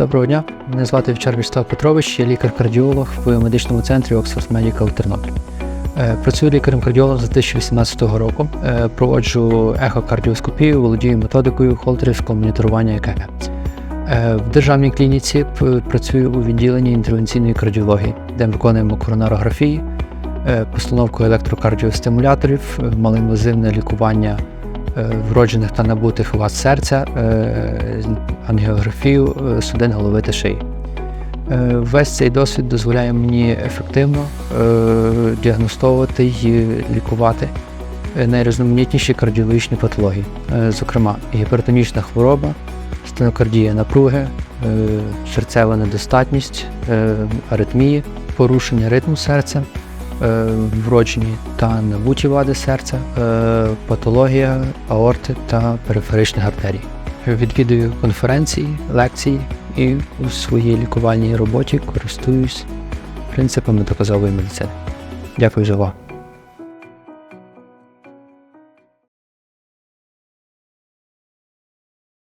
Доброго дня, мене звати Вівчар Вячеслав Петрович, я лікар-кардіолог в медичному центрі Oxford Medical Тернопіль. Е, Працюю лікарем-кардіологом з 2018 року. Е, Проводжу ехокардіоскопію, володію методикою холтерівського моніторування ЕКГ. Е, В державній клініці працюю у відділенні інтервенційної кардіології, де виконуємо коронарографії, постановку електрокардіостимуляторів, малоінвазивне лікування вроджених та набутих вад серця, е, ангіографію е, судин голови та шиї. Е, Весь цей досвід дозволяє мені ефективно е, діагностовувати і лікувати е, найрізноманітніші кардіологічні патології, Е, зокрема гіпертонічна хвороба, стенокардія напруги, е, серцева недостатність, е, аритмії, порушення ритму серця, е, вроджені та набуті вади серця, е, патологія аорти та периферичних артерій. Відвідую конференції, лекції і у своїй лікувальній роботі користуюсь принципами доказової медицини. Дякую за увагу.